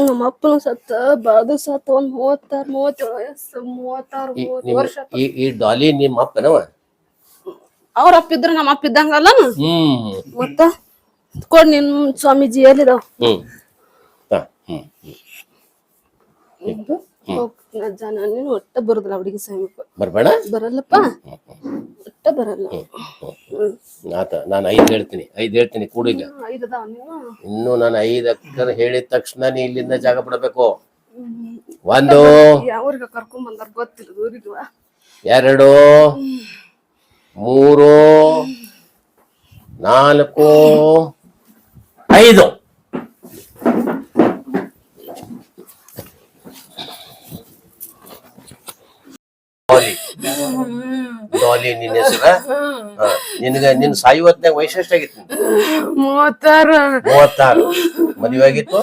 ನಮ್ಮ ಅಪ್ಪನ ಸತ್ತ ಬಾದು ಸತ್ತ ಒಂದ್ ಮೂವತ್ತಾರು ಮೂವತ್ತೇಳು ವಯಸ್ಸು ಮೂವತ್ತಾರು ಮೂವತ್ತು ವರ್ಷ ಈ ಈ ಡಾಲಿ ನಿಮ್ಮ ಅಪ್ಪನವ? ಅವ್ರ ಅಪ್ಪ ಇದ್ರ ನಮ್ಮ ಅಪ್ಪ ಇದ್ದಂಗಲ್ಲ ಹ್ಮ್. ಮತ್ತ? ಕೊಡ್ ನಿನ್ ಸ್ವಾಮೀಜಿ ಎಲ್ಲಿದಾವ್? ಹ್ಮ್. ಹಾ, ಹ್ಮ್. ಹ್ಮ್. ಜನ ನೀನು ಒಟ್ಟ ಬರುದಿಲ್ಲ ಹುಡುಗಿ ಸಮೀಪ. ಬರ್ಬೇಡ? ಬರಲ್ಲಪ್ಪ. ಒಟ್ಟ ಬರಲ್ಲ. ಆತ ನಾನು ಐದು ಹೇಳ್ತೀನಿ ಐದು ಹೇಳ್ತೀನಿ ಕೂಡಿಗ ನೀವು? ಇನ್ನು ನಾನು ಐದು ಅಕ್ಷರ ಹೇಳಿದ ತಕ್ಷಣ ನೀ ಇಲ್ಲಿಂದ ಜಾಗ ಬಿಡಬೇಕು. ಒಂದು ಯಾವ್ರಿಗೆ ಕರ್ಕೊಂಡ್ ಬಂದಾರ ಗೊತ್ತಿಲ್ಲ ಊರಿಗೆ ಎರಡು ಮೂರು ನಾಲ್ಕು ಐದು ಡಾಲಿ ಡಾಲಿ ನಿನ್ನ ಹೆಸರ? ನಿನಗ ನಿನ್ ಸಾಯುವತ್ನಾಗ ವೈಶಿಷ್ಟ್ಯ ಆಗಿತ್ತು ಮೂವತ್ತಾರು. ಮೂವತ್ತಾರು. ಮದುವೆ ಆಗಿತ್ತು?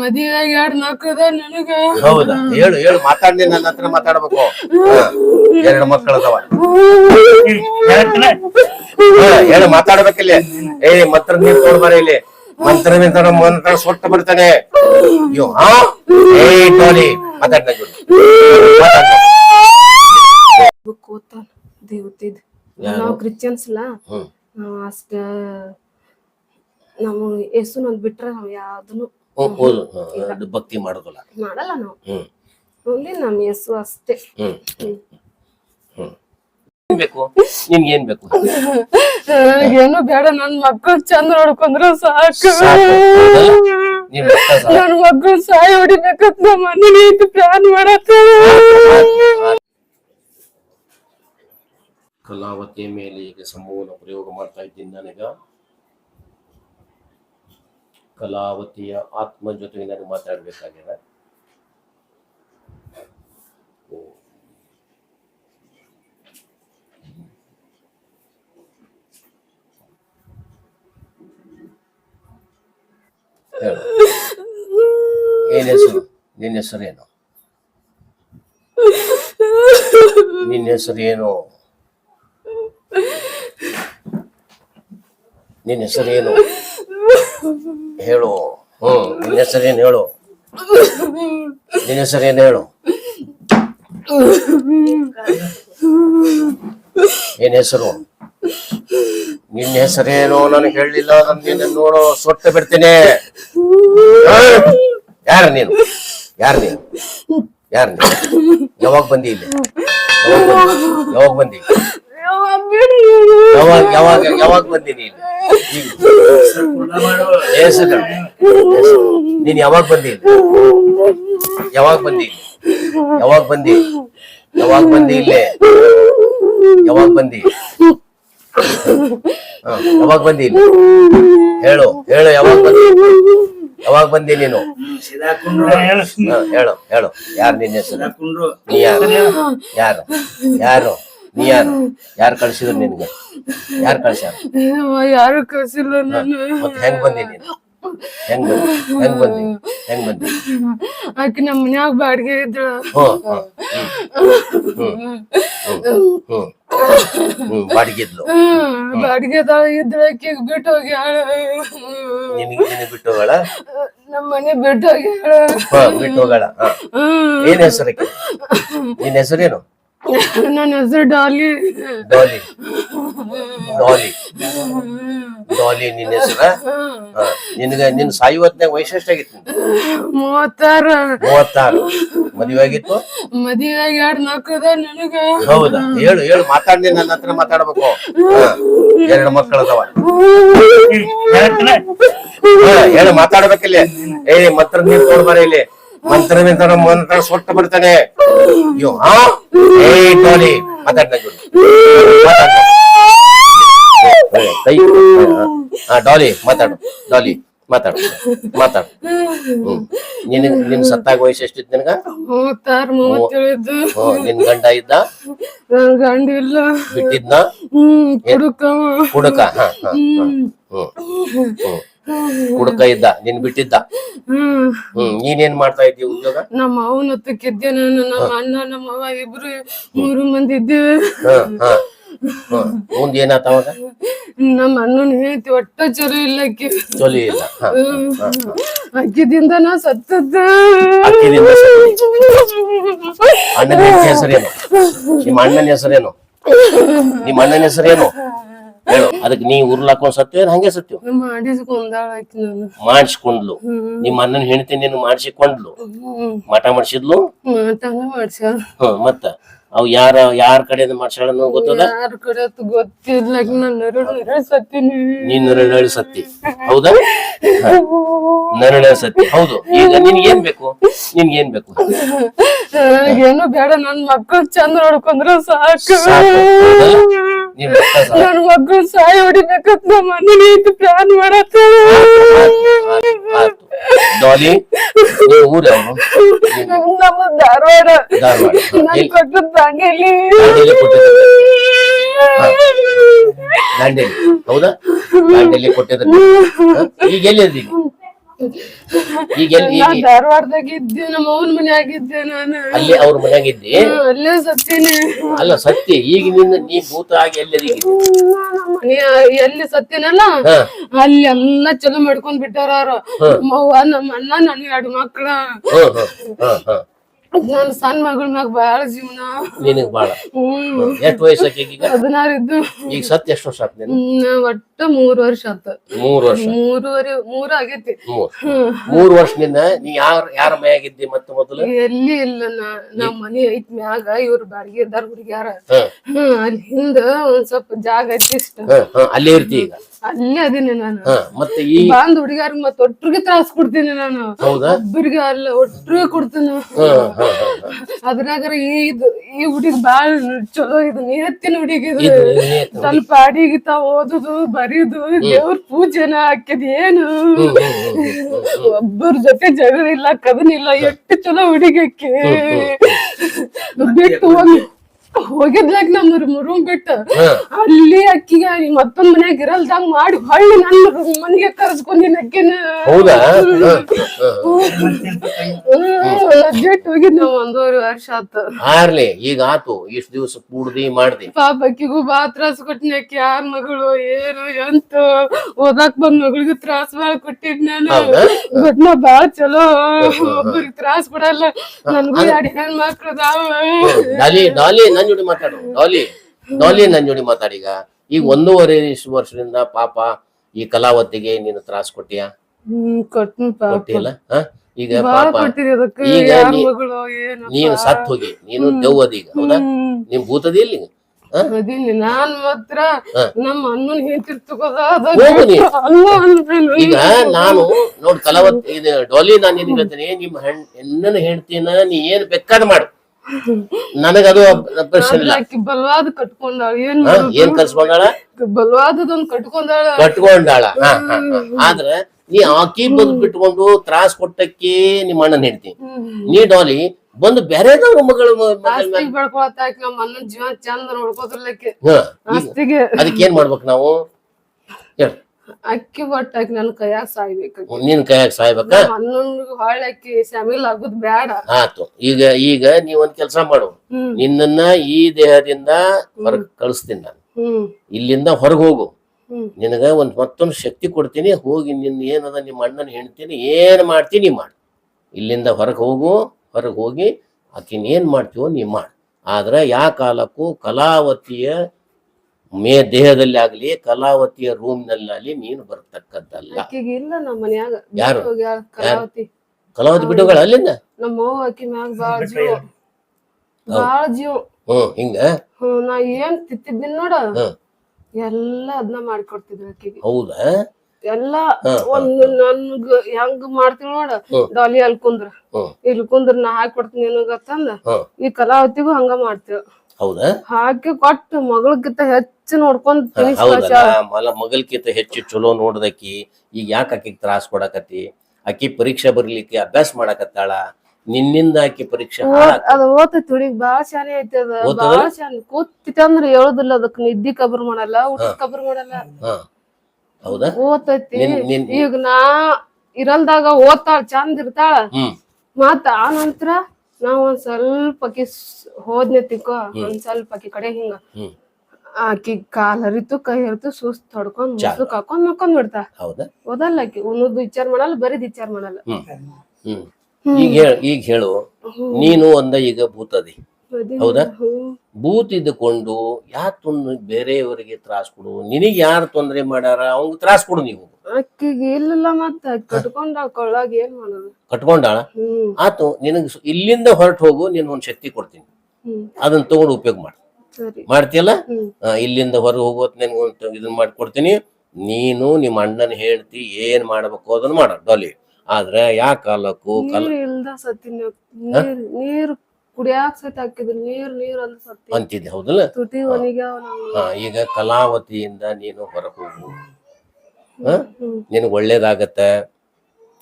ಮದುವೆಗೆ ಎರಡು ಮಕ್ಕಳದ ನನಗ. ಹೌದಾ? ಹೇಳು ಹೇಳು ಮಾತಾಡಿ ನನ್ನ ಹತ್ರ ಮಾತಾಡ್ಬೇಕು. ಎರಡು ಮಕ್ಕಳು ಅದಾವ. ಹಾ, ಹೇಳು ಮಾತಾಡ್ಬೇಕಿಲ್ಲಿ ಏ ಮಂತ್ರ ನೀರ್ ತೋಡ್ಬಾರ ಇಲ್ಲಿ. ಮಂತ್ರ ಮಂತ್ರ ಸೊಟ್ಟ ಬಿಡ್ತಾನೆ ಅಯ್ಯೋ ಹಾ? ಏ ಟೋಲಿ ನನ್ ಓದ್ತಾನ ದೇವತಿದ್ ನಾವು ಕ್ರಿಶ್ಚಿಯನ್ಸ್ ಅಲ್ಲ ನಾವ್ ಅಷ್ಟ ನಾವು ಯೇಸುನೊಂದ್ ಬಿಟ್ರ ನಾವು ಯಾವ್ದನು ಭಕ್ತಿ ಮಾಡೋದಿಲ್ಲ. ಮಾಡಲ್ಲ ನಾವು. ಓನ್ಲಿ ನಮ್ ಯೇಸು ಅಷ್ಟೇ. ಬೇಕು? ನಿನ್ಗೆ ಏನ್ ಬೇಕು? ನನಗೇನು ಬೇಡ. ನನ್ ಮಕ್ಕಳು ಚಂದ ನೋಡ್ಕೊಂಡ್ರ ಸಾಕು. ನನ್ ಮಕ್ಕಳು ಸಾಯಿ ಹೊಡಿಬೇಕಂತ ನಮ್ಮ ಮನೇಲಿ ಪ್ಲಾನ್ ಮಾಡತ್ತ ಕಲಾವತಿ ಮೇಲೆ ಈಗ ಸಮೂಹನ ಪ್ರಯೋಗ ಮಾಡ್ತಾ ಇದ್ದೀನಿ ನನಗ. ಕಲಾವತಿಯ ಆತ್ಮ ಜೊತೆಗೆ ನನಗೆ ಮಾತಾಡಬೇಕಾಗಿದೆ. ಏನ್ ಹೆಸರು? ನಿನ್ನ ಹೆಸರೇನು? ನಿನ್ನ ಹೆಸರು ಏನು ನಿನ್ನ ಹೆಸರೇನು ಹೇಳು. ಹ್ಮ್ ನಿನ್ನ ಹೆಸರೇನು ಹೇಳು? ನಿನ್ನ ಹೆಸರೇನು ಹೇಳು? ಏನ್ ಹೆಸರು? ನಿನ್ನ ಹೆಸರೇನು ನನಗೆ ಹೇಳಲಿಲ್ಲ ನಿನ್ನ ನೋಡೋ ಸೊಟ್ಟ ಬಿಡ್ತೀನಿ. ಯಾರ ನೀನು? ಯಾರ ನೀನು? ಯಾರ ನೀನು? ಯಾವಾಗ ಬಂದಿ ಇಲ್ಲಿ? ಯಾವಾಗ ಬಂದಿ? ಯಾವಾಗ ಬಂದಿ? ಯಾವಾಗ ಯಾವಾಗ ಯಾವಾಗ ಬಂದಿನಿ ನೀನು? ನೀನ್ ಯಾವಾಗ ಬಂದಿ? ಯಾವಾಗ ಬಂದಿ? ಯಾವಾಗ ಬಂದಿ? ಯಾವಾಗ ಬಂದಿ ಇಲ್ಲೇ? ಯಾವಾಗ ಬಂದಿ? ಯಾವಾಗ ಬಂದಿ ಹೇಳು ಹೇಳು ಯಾವಾಗ ಬಂದಿ? ಯಾವಾಗ ಬಂದಿ ನೀನು? ಹೇಳು ಹೇಳು. ಯಾರು ನಿನ್ನ ಹೆಸರು? ನೀ ಯಾರು? ಯಾರು? ಯಾರು? ನೀ ಯಾರು? ಯಾರು ಕಳ್ಸಿದ್ರು ನಿನ್ಗೆ? ಯಾರು ಕಳ್ಸ್ಯಾರ? ಯಾರು ಕಳ್ಸಿಲ್ಲ ನಾನು ಮತ್ತೆ ಹೆಂಗ್ ಬಂದಿ ನೀನು? ಹೆಂಗ್ ಬಂದಿ? ಹೆಂಗ್ ಬಂದಿ? ಹೆಂಗ್ ಬಂದಿ? ಆಕೆ ನಮ್ಮ ಮನ್ಯಾಗ ಬಾಡಿಗೆ ಇದ್ರ. ಬಾಡಿಗೆದ್ಲು ಬಾಡಿಗೆ ಇದ್ರ ಆಕಿಗ್ ಬಿಟ್ಟು ಹೋಗ್ಯಾಳ. ನಿನಗೆ ನಿನಗೆ ಬಿಟ್ಟು ಹೋಗಳ ನಮ್ಮ ಮನೆ ಬಿಟ್ಟು ಹೋಗ್ಯಾಳ. ಬಿಟ್ಟು ಹೋಗಳ ಏನ್ ಹೆಸರಕ್ಕೆ ನಿನ್ನ ಹೆಸರೇನು ನನ್ನ ಹೆಸರು ಡಾಲಿ. ಡಾಲಿ. ಡಾಲಿ. ಡಾಲಿ ನಿನ್ನ ಹೆಸರ? ನಿನಗ ನಿನ್ ಸಾಯುವತ್ನಾಗ ವಯಸ್ಸು ಎಷ್ಟಾಗಿತ್ತು ಮೂವತ್ತಾರ. ಮೂವತ್ತಾರು. ಮದುವೆ ಆಗಿತ್ತು? ಮದುವೆಗೆ ಎರಡು ನಾಲ್ಕದ ನನಗ. ಹೌದಾ? ಹೇಳು ಹೇಳು ಮಾತಾಡಿ ನನ್ನ ಹತ್ರ ಮಾತಾಡ್ಬೇಕು. ಎರಡು ಮಕ್ಕಳು ಅದಾವ. ಹೇಳು ಮಾತಾಡ್ಬೇಕಿಲ್ಲ. ಏ ಮತ್ತ ನೀರ್ ತೋಡ್ಬಾರ ಇಲ್ಲಿ. ಮಂತ್ರ ನಿಂತ ಮಂತ್ರ ಸೊಟ್ಟು ಬಿಡ್ತಾನೆ ಅಯ್ಯೋ ಹಾ ಏ ಡಾಲಿ ಮಾತಾಡ್ತಾ ನನ್ ನನ್. ಕೈ ಹಾ ಡಾಲಿ ಮಾತಾಡು ಡಾಲಿ ಮಾತಾಡು ಮಾತಾಡು. ಹ್ಮ್. ನಿನಗ್ ನಿನ್ ಸತ್ತಾಗ ವಯಸ್ಸು ಎಷ್ಟಿತ್ತು ನಿನಗ? ಮೂವತ್ತಾರ ನಿನ್ ಗಂಡ ಇದ್ದ? ನನ್ ಗಂಡ ಇಲ್ಲ. ಬಿಟ್ಟಿದ್ನ? ಹ್ಮ್ ಕುಡುಕ ಹ ಹ ಹ್ಮ್. ಕುಡುಕ ಇದ್ದ ನಿನ್ ಬಿಟ್ಟಿದ್ದ? ಹ್ಮ್. ನೀನೇನ್ ಮಾಡ್ತಾ ಇದ್ದೀವಿ ಉದ್ಯೋಗ? ನಮ್ಮ ಅವನ ಹತ್ತಕ್ಕಿದ್ದೆ ನಾನು ನಮ್ಮ ಅಣ್ಣ ನಮ್ಮ ಅವ್ವ ಇಬ್ರು ಮೂರು ಮಂದಿ ಇದ್ದೇವೆ. ಮುಂದ್ ಏನಾತ ಅವಾಗ? ನಮ್ಮ ಅಣ್ಣನ ಹೇಳ್ತಿ ಒಟ್ಟ ಚಲೋ ಇಲ್ಲ ಆಕಿ. ಚೊಲಿ ಇಲ್ಲ. ಅಕ್ಕಿದಿಂದ ನಾ ಸತ್ತದ್ದ. ಅಣ್ಣನ ಹೆಸರೇನು? ನಿಮ್ಮ ಅಣ್ಣನ ಹೆಸರೇನು? ನಿಮ್ಮ ಅಣ್ಣನ ಹೆಸರೇನು? ಹೇಳು. ಅದಕ್ಕೆ ನೀ ಉರ್ಲಾಕೊಂಡ್ ಸತ್ಯ ಹಂಗೆ ಸತ್ಯ. ಮಾಡಿಸ್ಕೊಂಡ್ಲು. ನಿಮ್ಮ ಅಣ್ಣನ ಹೆಂಡತಿ ನೀನು ಮಾಡಿಸಿಕೊಂಡ್ಲು. ಮಠ ಮಾಡಿಸಿದ್ಲು? ಮತ್ತ? ಅವ್ ಯಾರ ಯಾರ ಕಡೆಯಿಂದ ಮಾಡ್ಸಾಳ ಗೊತ್ತದ? ಕಡೆ ಗೊತ್ತಿಲ್ಲ. ನಾನು ನರಳು ನರಳು ಸತ್ತೀನಿ ನೀನ್ ನರಳಿ ಸತ್ತಿ ಹೌದಾ? ನರಳ ಸತ್ತಿ ಹೌದು. ಈಗ ನಿನ್ಗೆ ಏನ್ ಬೇಕು? ನಿನ್ಗೆ ಏನ್ ಬೇಕು? ನನಗೇನು ಬೇಡ. ನನ್ ಮಕ್ಕಳು ಚಂದ ನೋಡ್ಕೊಂಡ್ರ ಸಾಕು? ನೀನ್ ಮಕ್ಕಳು ಸಾಯ ಹೊಡಿಬೇಕಂತ ನಮ್ಮ ಮನೇಲಿ ಇದು ಪ್ಲಾನ್ ಮಾಡತ್ತ. ಡಾಲಿ ಊರ ನಮ್ಮ ಧಾರವಾಡ. ನನ್ ಎಲ್ಲಿ? ಕೊಟ್ಟದ್ ದಾಂಡೇಲಿ. ದಾಂಡೇಲಿ ಹೌದಾ? ದಾಂಡೇಲಿ? ಈಗ ಎಲ್ಲಿದ್ದೀಗ ಈಗ ಎಲ್ಲಿ ನಾ ಈಗ ಧಾರವಾಡದಾಗ ಇದ್ದೆ ನಮ್ಮ ಅವನ ಮನ್ಯಾಗ ಇದ್ದೆ ನಾನು. ಅಲ್ಲಿ ಅವ್ರ ಮನ್ಯಾಗ ಇದ್ದಿ? ಹ್ಮ್, ಅಲ್ಲೇ ಸತ್ತೀನಿ ಅಲ್ಲ ಸತ್ಯ ಈಗ ನಿನ್ನ ನೀ ಭೂತ ಆಗಿ ಎಲ್ಲಿ ಮನೆ ಎಲ್ಲಿ ಸತ್ತಿನಲ್ಲ ಹ. ಅಲ್ಲಿ ಎಲ್ಲಾ ಚಲೋ ಮಾಡ್ಕೊಂಡ್ ಬಿಟ್ಟಾರ ಅವ್ರು. ನಮ್ಮವ್ವ ನಮ್ಮ ಅಣ್ಣ ನನ್ ಎರಡು ಮಕ್ಳ. ಹ ಹ ಹ ಹ. ನನ್ ಸಣ್ಣ ಮಗಳ ಮ್ಯಾಗ ಬಾಳ ಜೀವನ. ನಿನಗ್ ಬಾಳ. ಎಷ್ಟು ವಯಸ್ಸು ಈಗ ಹದಿನಾರು ಇದ್ದು. ಈಗ ಸತ್ಯ ಎಷ್ಟು ವರ್ಷ ಆತ್ ನೀನು ಹ್ಮ್, ಒಟ್ಟ ಮೂರ್ ವರ್ಷ ಆತ. ಮೂರು ವರ್ಷ. ಮೂರುವರೆ ಮೂರ್ ಆಗೈತಿ. ಮೂರ್. ಮೂರು ವರ್ಷದಿಂದ ನೀ ಯಾರ ಯಾರ ಮೈಯಾಗಿದ್ದಿ ಮತ್ತೆ ಮೊದಲು? ಎಲ್ಲಿ ಇಲ್ಲ ನಾ ನಮ್ ಮನಿ ಐತ್ ಮ್ಯಾಗ ಇವ್ರ ಬಾಡಿಗೆ ಇದ್ದಾರ ಹುಡುಗಿಯಾರ. ಹ್ಮ್ ಅಲ್ಲಿ ಹಿಂದ ಒಂದ್ ಸ್ವಲ್ಪ ಜಾಗ ಐತಿ ಇಷ್ಟ. ಹ ಹ ಅಲ್ಲೇ ಇರ್ತಿ ಈಗ. ಅಲ್ಲೇ ಅದೀನಿ ನಾನು. ಹ ಮತ್ತೆ ಈ ಬಂದ್ ಹುಡುಗಾರ ಮತ್ತೆ ಒಟ್ರಿಗೆ ತ್ರಾಸ್ ಕೊಡ್ತೀನಿ ನಾನು. ಹೌದಾ? ಒಬ್ಬರಿಗೆ ಅಲ್ಲ ಒಟ್ರಿಗೆ ಕೊಡ್ತೀನಿ. ಈ ಇದು ಈ ಹುಡುಗಿ ಬಾಳ ಚಲೋ ಇದು ನೀಹತ್ತಿನ ಹುಡುಗ ಇದು. ನಿಯತ್ತಿನ. ಸ್ವಲ್ಪ ಅಡಿಗೆ ತಾವ್ ಓದುದು ಬರೀದು ದೇವ್ರ ಪೂಜೆನ ಹಾಕಿದ್ ಏನು? ಒಬ್ಬರ ಜೊತೆ ಜಗಳ ಇಲ್ಲ ಕದನಿಲ್ಲ ಎಷ್ಟು ಚಲೋ ಹುಡುಗಕ್ಕೆ ಆಕಿ. ಬಿಟ್ಟು ಹೋಗಿ ಹೋಗಿದ್ಲಾಗ ನಮ್ಮ ರೂಮ್ ಬಿಟ್ಟು ಅಲ್ಲಿ ಅಕ್ಕಿಗೆ ಮತ್ತೊಂದ್ ಮನ್ಯಾಗ ಇರಲ್ದಂಗ್ ಮಾಡಿ ಹೊಳ್ಳಿ ನನ್ನ ಮನೆಗೆ ಕರ್ಸ್ಕೊಂಡಿನ ಅಕ್ಕಿನ. ಹ ಹೋಗಿದ್ ನಾವ್ ಒಂದೂವರೆ ವರ್ಷ ಆತ. ಆರ್ಲಿ ಈಗ ಆತು ಇಷ್ಟ ದಿವಸ ಕೂಡ್ದಿ ಮಾಡ್ದಿ. ಪಾಪ ಅಕ್ಕಿಗೂ ಬಾ ತ್ರಾಸ ಕೊಟ್ಟಿನ ಅಕ್ಕಿ ಯಾರ ಮಗಳು ಏನು ಎಂತ? ಓದಾಕ್ ಬಂದ್ ಮಗಳಿಗೂ ತ್ರಾಸ ಬಾಳ ಕೊಟ್ಟಿದ್ ನಾನು? ಬಟ್ ನಾ ಬಾಳ ಚಲೋ ಒಬ್ಬರಿಗೆ ತ್ರಾಸ್ ಕೊಡಲ್ಲ ನನ್ಗೂ ಎರಡು ಹೆಣ್ಮಕ್ಳು ಅದಾವ. ಡಾಲಿ ಡಾಲಿ ನನ್ ಜೋಡಿ ಮಾತಾಡು. ಡಾಲಿ ಡಾಲಿ ನನ್ ಜೋಡಿ ಮಾತಾಡೀಗ ಈಗ ಒಂದೂವರೆ ಇಷ್ಟು ವರ್ಷದಿಂದ ಪಾಪ ಈ ಕಲಾವತಿಗೆ ನೀನು ತ್ರಾಸ ಕೊಟ್ಟಿಯಾ? ಕೊಟ್ಟಿಲ್ಲ ಈಗ ಪಾಪ ಈಗ ನೀನು ಸತ್ ಹೋಗಿ. ನೀನು ದೆವ್ವದೀಗ ಹೌದಾ? ನಿಮ್ ಭೂತದಿ ಇಲ್ಲಿ ನಾನ್ ಮಾತ್ರ ನಮ್ಮ ಅಣ್ಣನ ತಗೋದ? ಈಗ ನಾನು ನೋಡ್ ಕಲಾವತ್ ಇದು ಡೋಲಿ ನಾನು ಏನ್ ಹೇಳ್ತೇನೆ ನಿಮ್ ಹೆಣ್ ಹೆಣ್ಣನ ಹೇಳ್ತೀನ ನೀ ಏನ್ ಬೇಕಾದ್ ಮಾಡು. ನನಗದು ಪ್ರಶ್ನೆ ಇಲ್ಲ. ಆಕಿ ಬಲವಾದ ಕಟ್ಕೊಂಡಾಳ? ಏನ್ ಹ? ಮಾಡೋದು? ಏನ್ ಕರ್ಸ್ಕೊಂಡಾಳ ಬಲವಾದದೊಂದ್ ಕಟ್ಕೊಂಡಾಳ. ಕಟ್ಕೊಂಡಾಳ. ಹ, ಹ, ಹ. ಆದ್ರ ನೀ ಆಕಿ ಬಂದು ಬಿಟ್ಕೊಂಡು ತ್ರಾಸ್ ಕೊಟ್ಟಕ್ಕೆ ನಿಮ್ಮ ಅಣ್ಣನ ಹೇಳ್ತಿ. ನೀ ಡಾಲಿ ಬಂದು ಬೇರೆದವ್ರ ಮಗಳ ಮ- ಮಗಳ ಮೇಲೆ ಆಸ್ತಿಗ್ ಬೆಳ್ಕೊಳತ್ತ ನಮ್ಮ ಅಣ್ಣನ್ ಜೀವನ ಚಂದ ನೋಡ್ಕೋದ್ರಲಕ್ಕೆ ಹ, ಈಗ ಆಸ್ತಿಗೆ. ಅದಕ್ಕೆ ಏನ್ ಮಾಡ್ಬೇಕು ನಾವು? ಅಕ್ಕಿ ಆಕಿ ನನ್ ಕೈಯಾಗ ಸಾಯ್ಬೇಕು ನಿನ್ ಕೈಯಾಗ ಸಾಯ್ಬೇಕ? ಹನ್ನೊಂದು ಅಣ್ಣನ್ಗೆ ಅಕ್ಕಿ ಶಾಮಿಲ್ ಆಗುದ್ ಬ್ಯಾಡ. ಆತು. ಈಗ ಈಗ ನೀವೊಂದ್ ಒಂದ್ ಕೆಲಸ ಮಾಡು. ನಿನ್ನ ನಿನ್ನನ್ನ ಈ ದೇಹದಿಂದ ಹೊರಗ್ ಕಳಿಸ್ತೀನಿ ನಾನು. ಇಲ್ಲಿಂದ ಹೊರಗ್ ಹೋಗು. ನಿನಗ ಒಂದ್ ಮತ್ತೊಂದು ಶಕ್ತಿ ಕೊಡ್ತೀನಿ. ಹೋಗಿ ನಿನ್ನ ಏನದ ನಿಮ್ಮ ಅಣ್ಣನ ಹೆಣ್ತೀನಿ ಏನ್ ಮಾಡ್ತೀನಿ ಮಾಡು. ಇಲ್ಲಿಂದ ಹೊರಗ್ ಹೋಗು ಹೊರಗ್ ಹೋಗಿ ಆಕಿನ ಏನ್ ಮಾಡ್ತೀವೋ ನೀ ಮಾಡು. ಆದ್ರೆ ಯಾ ಕಾಲಕ್ಕೂ ಕಲಾವತಿಯ ಮೇ ದೇಹದಲ್ಲಿ ಆಗ್ಲಿ ಕಲಾವತಿಯ ರೂಮ್ನಲ್ಲಿ ಮೀನು ಬರ್ತಕ್ಕದ್ದಲ್ಲ. ಇಲ್ಲ ನಮ್ಮ ಮನ್ಯಾಗ. ಯಾರು? ಕಲಾವತಿ. ಕಲಾವತಿ ಬಿಟ್ಟುಗಳ ಅಲ್ಲಿಂದ? ನಮ್ಮ ಅವ್ವ ಆಕಿ ಮ್ಯಾಗ ಬಾಳ ಜೀವ. ಬಾಳ ಜೀವ. ಹ್ಮ್ ಹಿಂಗ? ಹ್ಮ್ ನಾ ಏನ್ ತಿತ್ತಿದ್ದೀನಿ ನೋಡ? ಎಲ್ಲ ಅದನ್ನ ಮಾಡ್ಕೊಡ್ತಿದ್ರು ಆಕಿಗೆ. ಹೌದಾ? ಎಲ್ಲ ಒಂದ್ ನನ್ಗ ಹೆಂಗ್ ಮಾಡ್ತೀವಿ ನೋಡ. ಡಾಲಿ ಅಲ್ಲಿ ಕುಂದ್ರ. ಇಲ್ಲಿ ಕುಂದ್ರ ನಾ ಹಾಕಿ ಕೊಡ್ತೀನಿ ನಿನಗತ್ತಂದ. ಈ ಕಲಾವತಿಗೂ ಹಂಗ ಮಾಡ್ತೇವ. ಹೌದಾ? ಹಾಕಿ ಕೊಟ್ಟು ಮಗಳಕ್ಕಿಂತ ಹೆಚ್ಚು ನೋಡ್ಕೊಂಡ್ ಹೌದಲ್ಲ ಮಗಲ್ಕಿಂತ ಹೆಚ್ಚು ಚಲೋ ನೋಡದಕ್ಕಿ ಈಗ ಯಾಕೆ ಆಕಿಗೆ ತ್ರಾಸ ಕೊಡಕತ್ತಿ? ಆಕಿ ಪರೀಕ್ಷೆ ಬರ್ಲಿಕ್ಕೆ ಅಭ್ಯಾಸ ಮಾಡಕತ್ತಾಳ. ನಿನ್ನಿಂದ ಆಕಿ ಪರೀಕ್ಷೆ ಅದ ಓದೈತಿ ಹುಡುಗಿ ಬಾಳ ಶಾನೆ ಐತಿ ಅದ? ಬಾಳ ಶಾನೆ. ಕೂತಿತ್ತಂದ್ರ ಹೇಳುದಿಲ್ಲ ಅದಕ್ ನಿದ್ದಿ ಕಬರ್ ಮಾಡಲ್ಲ ಊಟದ ಕಬರ್ ಮಾಡಲ್ಲ. ಹೌದಾ? ಓದ್ತೈತಿ. ಈಗ ನಾ ಇರಲ್ದಾಗ ಓದ್ತಾಳ ಚಂದ ಇರ್ತಾಳ. ಮತ್ತ ಆ ನಂತರ ನಾವ್ ಒಂದ್ ಸ್ವಲ್ಪ ಆಕಿ ಸ್- ಹೋದ್ನೆ ತಿಕ್ಕೋ ಒಂದ್ ಸ್ವಲ್ಪ ಆಕಿ ಕಡೆ ಹಿಂಗ. ಆಕಿ ಕಾಲ್ ಹರಿತು ಕೈ ಹರಿತು ಸುಸ್ತ್ ಹೊಡ್ಕೊಂಡ್. ಮುಸುಕ್ ಹಾಕೊಂಡ್ ಮಕ್ಕೊಂಡ್ ಬಿಡ್ತಾ. ಹೌದಾ? ಓದಲ್ಲ ಆಕಿ ಉನ್ನದ್ ವಿಚಾರ ಮಾಡಲ್ಲ ಬರೀದ್ ವಿಚಾರ ಮಾಡಲ್ಲ. ಹ್ಮ್. ಈಗ ಹೇಳ ಈಗ ಹೇಳು. ನೀನು ಒಂದ ಈಗ ಭೂತದಿ. ಹೌದಾ? ಬೂತ್ ಇದ್ದುಕೊಂಡು ಯಾತೊಂದು ಬೇರೆಯವರಿಗೆ ತ್ರಾಸ್ ಕೊಡು ನಿನಗೆ ಯಾರು ತೊಂದರೆ ಮಾಡ್ಯಾರ ಅವಂಗ ತ್ರಾಸ ಕೊಡು ನೀವು. ಅಕ್ಕಿಗೆ ಇಲ್ಲಲ್ಲ ಮತ್ತ ಕಟ್ಕೊಂಡ ಕೊಳ್ಳಾಗ ಏನ್ ಮಾಡೋದು? ಕಟ್ಕೊಂಡಾಳ? ಆತು ನಿನಗ ಇಲ್ಲಿಂದ ಹೊರಟು ಹೋಗು ನಿನ್ ಒಂದ್ ಶಕ್ತಿ ಕೊಡ್ತೀನಿ. ಅದನ್ನ ತಗೊಂಡು ಉಪಯೋಗ ಮಾಡ. ಸರಿ. ಮಾಡ್ತೀಯಲ್ಲ? ಆ, ಇಲ್ಲಿಂದ ಹೊರಗೆ ಹೋಗೋತ್ ನಿನ್ಗೆ ಒಂದು ಇದನ್ನ ಮಾಡ್ಕೊಡ್ತೀನಿ ನೀನು ನಿಮ್ಮ ಅಣ್ಣನ ಹೇಳ್ತಿ ಏನ್ ಮಾಡ್ಬೇಕು ಅದನ್ನ ಮಾಡ ಡಾಲಿ. ಆದ್ರೆ ಯಾ ಕಾಲಕ್ಕೂ ಕಾಲ ನೀರ್ ಇಲ್ದ ಸತ್ತಿನ ನೀರ್ ನೀರ್ ಕುಡಿಯಾಕ ಸಹಿತ ಹಾಕಿದ್ರು. ನೀರು ನೀರು ಅಂತ ಸತ್ತಿ. ಅಂತಿದ್ದೆ ಹೌದಲ್ಲ? ತುಟಿ ಒಣಗ್ಯಾವ ನಮ್ಗೆ ಹಾ ಈಗ ಕಲಾವತಿಯಿಂದ ನೀನು ಹೊರಗೆ ಹೋಗು. ಹಾ? ನಿನಗೆ ಒಳ್ಳೇದಾಗತ್ತೆ.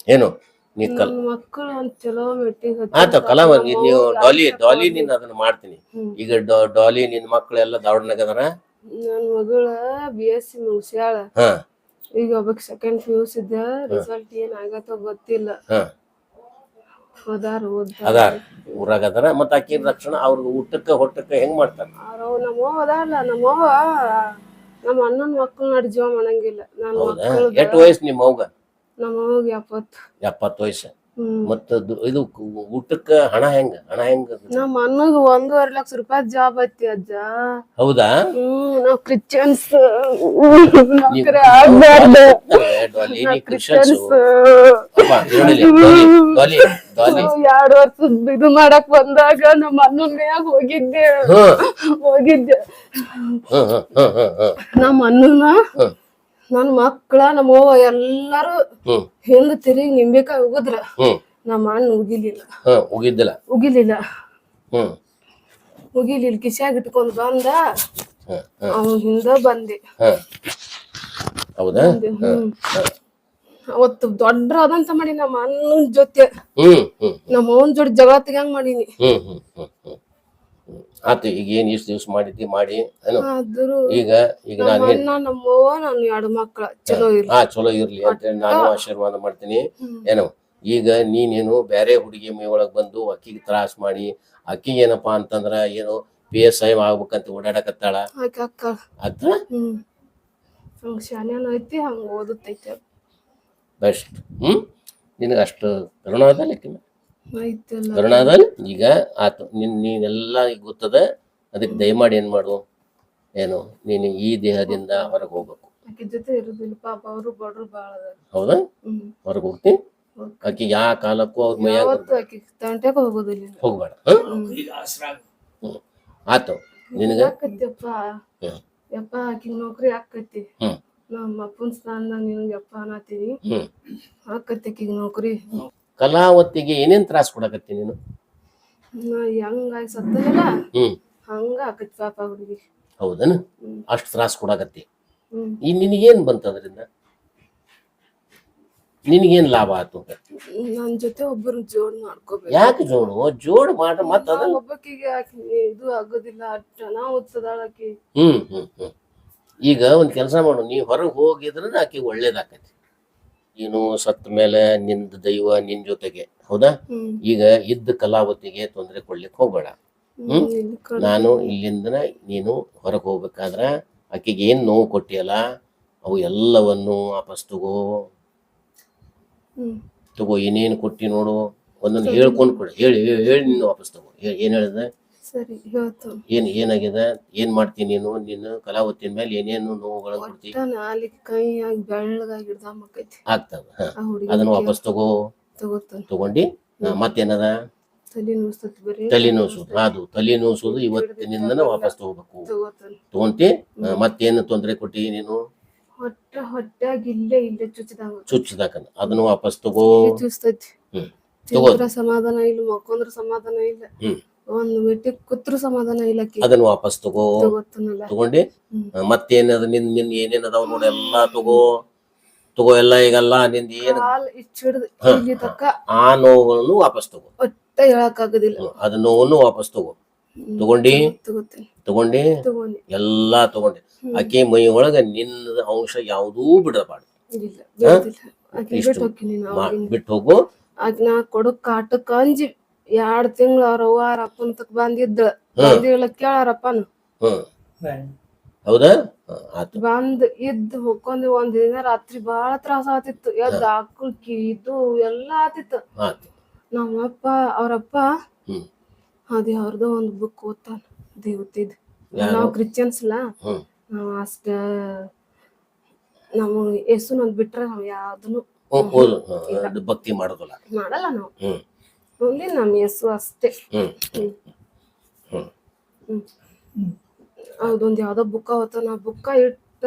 ಏನು? ನೀ ಕಲ್ ನನ್ ಮಕ್ಕಳು ಒಂದ್ ಚಲೋ ಮೆಟ್ಟಿಗೆ ಆತ ಕಲಾವತಿ ನೀವು ಡಾಲಿ ಡಾಲಿ ನಿನ್ನ ಅದನ್ನ ಮಾಡ್ತೀನಿ. ಈಗ ಡಾ- ಡಾಲಿ ನಿನ್ ಮಕ್ಕಳೆಲ್ಲ ದಾವಣನಾಗ ಅದಾರ? ನನ್ ಮಗಳ ಬಿ ಎಸ್ ಸಿ ಮುಗ್ಸ್ಯಾಳ. ಹಾ. ಈಗ ಒಬ್ಬ ಸೆಕೆಂಡ್ ಪಿ ಯು ರಿಸಲ್ಟ್ ಏನ್ ಆಗತ್ತೋ ಗೊತ್ತಿಲ್ಲ. ಹಾ. ಅದಾರ ಊರಾಗ ಅದಾರ ಮತ್ತ ಆಕಿ ರಕ್ಷಣ ಅವ್ರಿಗೆ ಊಟಕ್ಕ ಹೊಟ್ಟಕ್ಕ ಹೆಂಗ್ ಮಾಡ್ತಾರ? ಅವ್ರವ್ ನಮ್ಮವ್ವ ಅದಾರಲ್ಲ ನಮ್ಮವ್ವ ನಮ್ಮ ಅಣ್ಣನ ಮಕ್ಕಳು ನಡ್ ಜೀವ ಮಾಡಂಗಿಲ್ಲ. ನನ್ನ ಹೌದಾ? ಮಕ್ಕಳು ಎಷ್ಟು ವಯಸ್ಸು ನಿಮ್ಮ ಅವ್ಗ ನಮ್ಮವ್ಗ ಎಪ್ಪತ್ತು. ಎಪ್ಪತ್ತು ವಯಸ್ಸು. ಮತ್ತ ಇದು ಊಟಕ್ಕ ಹಣ ಹೆಂಗ? ಹಣ ಹೆಂಗ ನಮ್ಮ ಅಣ್ಣಗ ಒಂದೂವರೆ ಲಕ್ಷ ರೂಪಾಯಿ ಜಾಬ್ ಐತಿ ಅಜ್ಜ. ಹೌದಾ? ನಾವು ಕ್ರಿಶ್ಚಿಯನ್ಸ್ ಎರಡು ಆಗ್ಬಾರ್ದು. ಡಾಲಿ ನೀ Christians Christians Dolly Dolly Dolly ಎರಡ್ ವರ್ಷ ಇದು ಮಾಡಕ್ ಬಂದಾಗ ನಮ್ಮ ಅಣ್ಣನ ಮ್ಯಾಗ ಹೋಗಿದ್ದೆ. ಹೋಗಿದ್ದೆ. ನಮ್ಮ ಅಣ್ಣನ ಹ್ಮ್ ನನ್ ಮಕ್ಳ ನಮ್ಮವ್ವ ಎಲ್ಲಾರು ಹಿಂದ್ ತಿರುಗಿ ನಿಂಬೆಕಾಯಿ ಉಗಿದ್ರ ನಮ್ಮ ಅಣ್ಣ ಉಗಿಲಿಲ್ಲ. ಉಗಿದಿಲ್ಲ ಉಗಿಲಿಲ್ಲ. ಉಗಿಲಿಲ್ಲ ಕಿಶ್ಯಾಗ ಇಟ್ಕೊಂಡ್ ಬಂದ ಅವನ್ ಹಿಂದ ಬಂದೆ. ಹೌದಾ? ಅವತ್ತು ದೊಡ್ಡ ಅದಂತ ಮಾಡಿ ನಮ್ಮ ಅಣ್ಣನ ಜೊತೆ. ನಮ್ಮ ಅವನ್ ಜೋಡಿ ಜಗತ್ತಿಗೆ ಹಂಗ ಮಾಡೀನಿ. ಆತು ಈಗ ಏನ್ ಇಷ್ಟು ದಿವ್ಸ ಮಾಡಿದ್ದಿ ಮಾಡಿ ಏನು? ಆದ್ರೂ ಈಗ ಈಗ ನಾನು ಅಣ್ಣ ನಮ್ಮವ್ವ ಎರಡು ಮಕ್ಳ ಚಲೋ ಇರ್ಲಿ. ಹಾ ಚಲೋ ಇರ್ಲಿ ಅಂತೇಳಿ ನಾನು ಆಶೀರ್ವಾದ ಮಾಡ್ತೀನಿ. ಏನೋ? ಈಗ ನೀನೇನು ಬೇರೆ ಹುಡುಗಿ ಮೈ ಒಳಗ್ ಬಂದು ಅಕ್ಕಿಗೆ ತ್ರಾಸ್ ಮಾಡಿ ಅಕ್ಕಿ ಏನಪ್ಪಾ ಅಂತಂದ್ರ ಏನು ಪಿ ಎಸ್ ಐ ಆಗ್ಬೇಕಂತ ಓಡಾಡಕತ್ತಾಳ? ಆಕೆ ಅಕ್ಕ. ಅತ್ತ ಹಂಗ ಶಾನ್ಯಾನ ಐತಿ ಹಂಗ ಓದುತ್ತೈತೆ. ಬೆಸ್ಟ್. ಹ್ಮ್? ನಿನಗೆ ಅಷ್ಟು ಕರುಣ ಅದಲ್ಲ ಐತಿಲ್ಲ ಈಗ ಆತು ನಿನ್ ನೀನೆಲ್ಲ ಈಗ ಗೊತ್ತದ? ಅದಕ್ಕೆ ದಯಮಾಡಿ ಏನ್ ಮಾಡು? ಏನು ನೀನು ಈ ದೇಹದಿಂದ ಹೊರಗೆ ಹೋಗ್ಬೇಕು. ಆಕೆ ಜೊತೆ ಇರುದಿಲ್ಲ ಪಾಪ ಅವರು ಬಡ್ರು ಬಾಳ ಅದಾರ. ಹೌದಾ? ಹೊರಗೆ ಹೋಗ್ತಿ? ಆಕಿ ಯಾ ಕಾಲಕ್ಕೂ ಅವ್ರ ಮೈಯಾಗ ಹೋಗೋದಿಲ್ಲ ಹೋಗ್ಬೇಡ. ಆತು ನಿನಗ? ಯಪ್ಪ ಆಕಿಗ್ ನೌಕರಿ ಆಕತಿ ಹ್ಮ್. ನಮ್ಮ ಅಪ್ಪನ ಸ್ಥಾನದಾಗ ನಿನಗೆ ಯಪ್ಪ ಅನ್ನತೀನಿ. ಹ್ಮ್. ಆಕತಿ ಆಕಿಗ್ ನೌಕರಿ? ಕಲಾವತಿಗೆ ಏನೇನ್ ತ್ರಾಸ ಕೊಡಕತ್ತಿ ನೀನು? ಹೆಂಗಾಗಿ ಸತ್ತಲ್ಲ ಹ್ಮ್. ಹಂಗ ಆಕತಿ ಪಾಪ ಹುಡುಗಿ ಹೌದನ. ಅಷ್ಟು ತ್ರಾಸ ಕೊಡಕತ್ತಿ. ಈ ನಿನಗೇನ್ ಬಂತ ಅದರಿಂದ? ನಿನಗೇನ್ ಲಾಭ ಆತು ನನ್ ಜೊತೆ ಒಬ್ಬರು ಜೋಡ್ ಮಾಡ್ಕೋಬೇಕು. ಯಾಕೆ ಜೋಡು? ಜೋಡ್ ಮಾಡ ಮತ್ತ ಅದ ಒಬ್ಬಕಿಗೆ ಆಕಿ ಇದು ಆಗೋದಿಲ್ಲ ನಾ ಓದ್ತದಾಳ ಆಕಿ. ಹ್ಮ್ ಹ್ಮ್ ಹ್ಮ್. ಈಗ ಒಂದ್ ಕೆಲಸ ಮಾಡು ನೀ ಹೊರಗೆ ಹೋಗಿದ್ರೆ ಆಕಿ ಒಳ್ಳೇದಾಕತಿ. ನೀನು ಸತ್ತ ಮೇಲೆ ನಿಂದ ದೈವ ನಿನ್ ಜೊತೆಗೆ. ಹೌದಾ? ಈಗ ಇದ್ದ ಕಲಾವತಿಗೆ ತೊಂದರೆ ಕೊಡ್ಲಿಕ್ಕೆ ಹೋಗ್ಬೇಡ. ಹ್ಮ್ ನಾನು ಇಲ್ಲಿಂದ ನೀನು ಹೊರಗೆ ಹೋಗ್ಬೇಕಾದ್ರ ಆಕೆಗೆ ಏನ್ ನೋವು ಕೊಟ್ಟಿಯಲ್ಲ ಅವು ಎಲ್ಲವನ್ನು ವಾಪಸ್ ತಗೋ. ತಗೋ ಏನೇನು ಕೊಟ್ಟಿ ನೋಡು. ಒಂದೊಂದು ಹೇಳ್ಕೊಂಡು ಕೊಡು. ಹೇಳಿ ಹೇಳಿ ನಿನ್ನ ನೀನು ವಾಪಸ್ ತಗೋ. ಏನ್ ಹೇಳಿದೆ? ಸರಿ ಹೇಳ್ತು ಏನ್ ಏನಾಗಿದೆ? ಏನ್ ಮಾಡ್ತೀನಿ ನೀನು? ನೀನು ಕಲಾವತಿನ ಮೇಲೆ ಏನೇನು ನೋವುಗಳನ್ನು ಕೊಡ್ತಿ? ಒಟ್ಟ ನಾಲಿಗೆ ಕೈಯಾಗಿ ಬೆಳ್ಳಗಾಗಿ ಹಿಡ್ದಾಮಕ್ಕೈತಿ ಆಗ್ತವ ಹ. ಆ ಹುಡುಗಿ ಅದನ್ನ ವಾಪಸ್ ತಗೋ. ತಗೋತಾನ. ತಗೊಂಡಿ ಹ, ಮತ್ತೇನದ? ತಲೆ ನುಸ್ತತಿ ಬರೀ. ತಲೆ ನೋಸೋದು ಅದು ತಲೆ ನೋಸೋದು ಇವತ್ತಿನಿಂದನ ವಾಪಸ್ ತಗೋಬೇಕು. ತಗೋತಾನ. ತಗೊಂತಿ ಹ, ಮತ್ತೇನು ತೊಂದರೆ ಕೊಟ್ಟಿ ನೀನು? ಹೊಟ್ಟ ಹೊಟ್ಟಾಗಿ ಇಲ್ಲೇ ಇಲ್ಲೇ ಚುಚ್ಚಿದಂಗ ಚುಚ್ಚದಾಕನ. ಅದನ್ನು ವಾಪಸ್ ತಗೋ. ಚುಸ್ತೈತಿ ಹ್ಮ್. ತಗೋ ತಿಂದ್ರ ಸಮಾಧಾನ ಇಲ್ಲ ಮಕ್ಕೊಂದ್ರ ಸಮಾಧಾನ ಇಲ್ಲ. ಹ್ಮ್. ಒಂದ್ ಮೆಟ್ಟಿ ಕುತ್ರ ಸಮಾಧಾನ ಇಲ್ಲ ಆಕಿ ಅದನ್ನ ವಾಪಸ್ ತಗೋ. ತಗೊಂಡಿ ಮತ್ತೇನ ಮತ್ತೇನದ ನಿನ್ ನಿನ್ ಏನೇನ್ ಅದಾವ ನೋಡಿ ಎಲ್ಲಾ ತಗೋ. ತಗೋ ಎಲ್ಲ ಈಗಲ್ಲ ನಿಂದ ಏನ್? ಕಾಲ್ ಇಚ್ಚಿಡ್ದು ಇಲ್ಲಿ ತಕ್ಕ ಆ ನೋವುಗಳನ್ನು ವಾಪಸ್ ತಗೋ. ಒಟ್ಟ ಹೇಳಕ್ ಆಗುದಿಲ್ಲ ಹ್ಮ್, ಅದ ನೋವನ್ನು ವಾಪಸ್ ತಗೋ. ತಗೊಂಡಿ? ತಗೋತೇನೆ. ತಗೊಂಡಿ? ತಗೊಂಡಿ. ಎಲ್ಲಾ ತಗೊಂಡಿ. ಆಕೆ ಮೈ ಒಳಗ ನಿನ್ನ ಅಂಶ ಯಾವುದೂ ಬಿಡಬಾರ್ದು. ಇಲ್ಲ ಬಿಟ್ಟು ಬಿಟ್ಟು ಹೋಗು. ಅದ್ ನಾ ಕೊಡೋ ಕಾಟಕ್ ಅಂಜಿ ಎರಡ್ ತಿಂಗಳ ಅವ್ರ ಅವ್ವ ಅವ್ರ ಅಪ್ಪನ ತಕ್ ಬಂದಿದ್ದ ಬಂದಿಲ್ಲ ಕೇಳಾರಪ್ಪನ ಹೌದಾ? ಬಂದ್ ಇದ್ ಹೊಕ್ಕೊಂಡ್ ಒಂದ್ ದಿನ ರಾತ್ರಿ ಬಾಳ ತ್ರಾಸ ಆತಿತ್ತು. ಎದ್ದ ಆಕಳ್ ಇದು ಎಲ್ಲಾ ಆತಿತ್ತು. ಆತು ನಮ್ಮಪ್ಪ ಅವ್ರಪ್ಪ ಹ್ಮ್. ಅವ್ರದ ಒಂದ್ ಬುಕ್ ಓದ್ತಾನ. ದೇವತಿದ್? ನಾವ್ ಕ್ರಿಶ್ಚಿಯನ್ಸ್ ಅಲ್ಲ ನಾವ್ ಅಷ್ಟ ನಾವು ಯೇಸುನ ಬಿಟ್ರೆ ಬಿಟ್ರ ನಾವ್ ಯಾವ್ದನು ಅದು ಭಕ್ತಿ ಮಾಡೋದಿಲ್ಲ. ಮಾಡಲ್ಲ ನಾವು. ಹ್ಮ್. ಓನ್ಲಿ ನಮ್ಮ ಯೇಸು ಅಷ್ಟೇ ಹೌದೊಂದ್ ಯಾವ್ದೋ ಬುಕ್ಕ ಹೋತ ನಾ ಬುಕ್ಕ ಇಟ್ಟ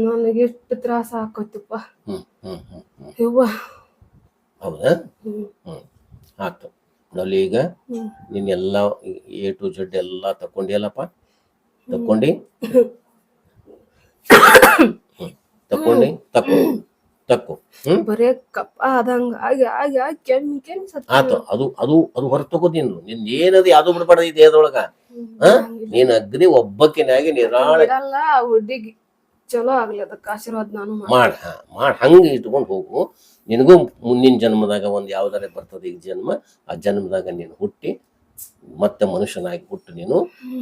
ನನಗೆ ಎಷ್ಟು ತ್ರಾಸ ಹ್ಮ್ ಯವ್ವ. ಹೌದಾ? ಆತು. ನೋಡಿ ಈಗ ನೀನ್ ಎಲ್ಲ ಎ ಟು ಜೆಡ್ ಎಲ್ಲ ತಕೊಂಡಿಯಲ್ಲಪ್ಪ ತಕೊಂಡಿ ತಕೊಂಡಿ ತಕೊಂಡಿ ತಕ್ಕೋ. ತಕ್ಕೋ ಹ್ಮ್? ಬರೇ ಕಪ್ಪ ಆದಂಗ ಆಗಿ ಆಗಿ ಆಗಿ ಕೆಮ್ಮಿ ಕೆಮ್ಮಿ ಸತ್ತ ಆತು ಅದು ಅದು ಅದು ಹೊರ ನೀನು. ನಿನ್ ಏನದು ಯಾವ್ದು ಬಿಡ್ಬಾರ್ದು ಈ ದೇಹದೊಳಗ? ಹ? ನೀನ್ ಅಗ್ನಿ ಒಬ್ಬಕ್ಕಿನಾಗಿ ನಿರಾಳ ಇರಲ್ಲ ಆ ಹುಡ್ಗಿಗ್ ಚಲೋ ಆಗ್ಲಿ ಅದಕ್ಕ ಆಶೀರ್ವಾದ ನಾನು ಮಾಡ್ತೀನಿ. ಮಾಡ ಮಾಡ. ಹಂಗ ಇಟ್ಕೊಂಡು ಹೋಗು. ನಿನಗೂ ಮುಂದಿನ ಜನ್ಮದಾಗ ಒಂದ್ ಯಾವ್ದಾರ ಬರ್ತದೆ ಈಗ ಜನ್ಮ ಆ ಜನ್ಮದಾಗ ನೀನು ಹುಟ್ಟಿ ಮತ್ತೆ ಮನುಷ್ಯನಾಗಿ ಹುಟ್ಟು ನೀನು.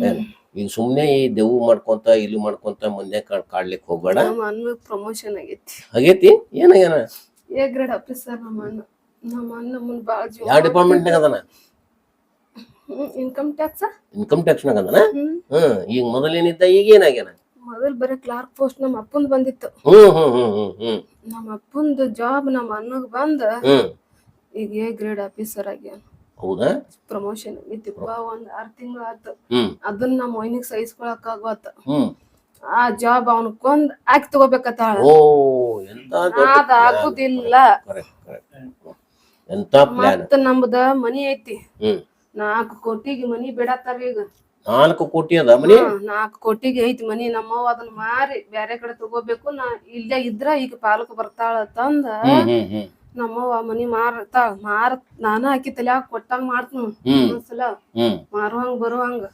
ಏನ್? ಈಗ ಸುಮ್ನೆ ಈ ದೆವ್ ಮಾಡ್ಕೊಂತ ಇಲ್ಲಿ ಮಾಡ್ಕೊಂತ ಮುಂದೆ ಕಾಡ್ಲಿಕ್ಕೆ ಹೋಗ್ಬೇಡ. ನಮ್ಮ ಅಣ್ಣಗೆ ಪ್ರಮೋಷನ್ ಆಗೈತಿ. ಆಗೈತಿ? ಏನಾಗ್ಯಾನ ಎ ಗ್ರೇಡ್ ಆಫೀಸರ್ ನಮ್ಮ ಅಣ್ಣ. ನಮ್ಮ ಅಣ್ಣ ಮುಂದ್ ಭಾಳ ಜೀವ ಯಾವ ಡಿಪಾರ್ಟ್ಮೆಂಟ್ನಾಗ ಅದನ? ಇನ್ಕಮ್ ಟ್ಯಾಕ್ಸ್ ಇನ್ಕಮ್ ಟ್ಯಾಕ್ಸ್ನಾಗ ಅದನ? ಹ್ಮ್. ಈಗ ಮೊದಲೇನಿದ್ದ ಈಗ ಏನಾಗ್ಯಾನ ಮೊದಲ್ ಬರೀ ಕ್ಲಾರ್ಕ್ ಪೋಸ್ಟ್ ನಮ್ಮ ಅಪ್ಪಂದ್ ಬಂದಿತ್ತು. ನಮ್ಮ ಅಪ್ಪಂದು ಜಾಬ್ ನಮ್ಮ ಅಣ್ಣಗ್ ಬಂದ. ಈಗ ಎ ಗ್ರೇಡ್ ಆಫೀಸರ್ ಆಗ್ಯಾನ. ಹೌದಾ? ಪ್ರಮೋಷನ್ ಆಗೈತಿಪ್ಪ ಒಂದ್ ಆರ್ ತಿಂಗಳ ಆತು. ಹ್ಮ್. ಅದನ್ನ ನಮ್ಮ ಮೊಯ್ನಿಗ್ ಸಹಿಸ್ಕೊಳಕ್ ಆಗವತ್ತ ಆ ಜಾಬ್ ಅವನ್ ಕೊಂದ್ ಆಕಿ ತಗೋಬೇಕತ್ತಾಳ ಓ ಎಂತ ಅದ ಆಗುದಿಲ್ಲ. ಎಂತ ಪ್ಲಾನ್ ಮತ್ತ ನಮ್ದ ಮನಿ ಐತಿ. ನಾಲ್ಕು ಕೋಟಿಗೆ ಮನಿ ಬಿಡತ್ತಾರ ಈಗ. ನಾಲ್ಕು ಕೋಟಿ ಅದ ಮನಿ? ನಾಲ್ಕು ಕೋಟಿಗೆ ಐತಿ ಮನಿ. ನಮ್ಮವ್ವ ಅದನ್ನ ಮಾರಿ ಬ್ಯಾರೆ ಕಡೆ ತಗೋಬೇಕು. ನಾ ಇಲ್ಲೇ ಇದ್ರ ಈಗ ಪಾಲಕ್ ಬರ್ತಾಳ ತಂದ. ನಮ್ಮವ್ವ ಮನಿ ಮಾರತಾಳ ಮಾರ ನಾನ ಹಾಕಿ ತಲ್ಯಾಗ ಕೊಟ್ಟಂಗ ಮಾಡ್ತೀನಿ. ಒಂದ್ಸಲ ಮಾರುವಂಗ ಬರುವಂಗ.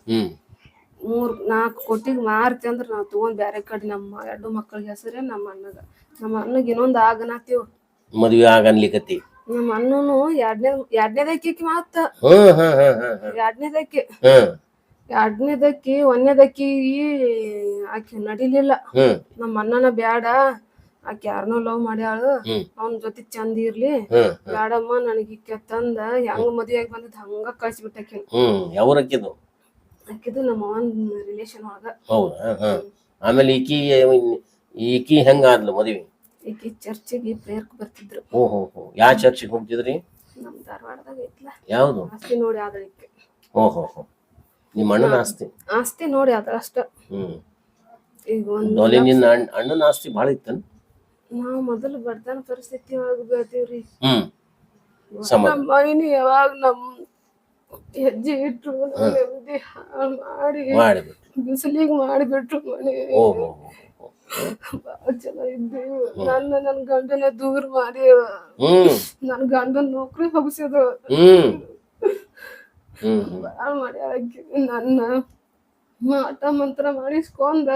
ಮೂರ್ ನಾಲ್ಕು ಕೋಟಿಗೆ ಮಾರ್ತಿ ಅಂದ್ರ ನಾವ್ ತಗೊಂಡ್ ಬ್ಯಾರೆ ಕಡೆ ನಮ್ಮ ಎರಡು ಮಕ್ಕಳಿಗೆ ಹೆಸರೇ ನಮ್ಮ ಅಣ್ಣಗ. ನಮ್ಮ ಅಣ್ಣಗ್ ಇನ್ನೊಂದ್ ಆಗನಾತೀವ್. ಮದ್ವಿ ಆಗನ್ಲಿಕತಿ ನಮ್ಮ ಅಣ್ಣನು ಎರಡನೇ ಎರಡನೇದಕ್ಕಿ ಮಾತ ಎರಡನೇದಕ್ಕಿ. ಎರಡನೇದಕ್ಕಿ ಒಂದನೇದಕ್ಕಿ ಆಕಿ ನಡಿಲಿಲ್ಲ. ನಮ್ಮ ಅಣ್ಣನ ಬ್ಯಾಡ. ಆಕಿ ಯಾರನ್ನೋ ಲವ್ ಮಾಡ್ಯಾಳು ಅವ್ನ ಜೊತೆ ಚಂದ ಇರ್ಲಿ. ಬ್ಯಾಡಮ್ಮ ನನಗೆ ಕೆತ್ತಂದ ತಂದ ಹೆಂಗ್ ಮದ್ವೆ ಆಗಿ ಬಂದಿದ್ ಹಂಗ ಕಳ್ಸಿಬಿಟ್ಟಾಕಿ ಹ್ಮ್ ಯಾವ್ರಕ್ಕಿದು ಆಕಿದು? ನಮ್ಮ ಅವನ್ ರಿಲೇಶನ್ ಒಳಗ. ಹೌದಾ? ಆಮೇಲೆ ಈಕಿ ಈಕಿ ಹೆಂಗ ಆದ್ಲು ಮದ್ವಿ? ಈಕಿ ಚರ್ಚಿಗೆ ಪ್ರೇಯರ್ಕ್ ಬರ್ತಿದ್ರು. ಓಹೋ ಹೋ ಯಾ ಚರ್ಚಿಗೆ ಹೋಗ್ತಿದ್ರಿ? ನಮ್ ಧಾರವಾಡದಾಗ ಐತ್ಲ. ಯಾವ್ದು? ಆಸ್ತಿ ನೋಡಿ ಆದಳಿಕೆ ಓಹೋ ಹೋ ನಿಮ್ಮ ಅಣ್ಣನ ಆಸ್ತಿ? ಆಸ್ತಿ ನೋಡಿ ಆದ್ರ ಅಷ್ಟ. ಹ್ಮ್. ಈಗ ಒಂದ್ ಅಣ್ಣ ಅಣ್ಣನ ಆಸ್ತಿ ಭಾಳ ಇತ್ತನ್? ನಾವ್ ಮೊದಲು ಬಡತನ ಪರಿಸ್ಥಿತಿ ಒಳಗೆ ಬೆಳ್ತೀವ್ರಿ ಹ್ಮ್. ನಮ್ಮ ಮೈನಿ ಯಾವಾಗ ನಮ್ಮ ಹೆಜ್ಜೆ ಇಟ್ರು ನಮ್ ನೆಮ್ಮದಿ ಹಾಳ್ ಮಾಡಿ ಮಾಡಿಬಿಟ್ಟು ಬಿಸಿಲಿಗೆ ಮಾಡಿಬಿಟ್ರು ಮನೆ. ಓಹೋ ಬಾಳ ಇದ್ದೀವಿ. ನನ್ನ ನನ್ನ ಗಂಡನ ದೂರ ಮಾಡಿ. ಹ್ಮ್. ನನ್ನ ಗಂಡನ್ ನೌಕರಿ ಹೋಗಿಸಿದ್ರು ಹ್ಮ್. ಹ್ಮ್ ಬಾಳ ಆಕಿ. ನನ್ನ ಮಾಟ ಮಂತ್ರ ಮಾಡಿಸ್ಕೊಂಡ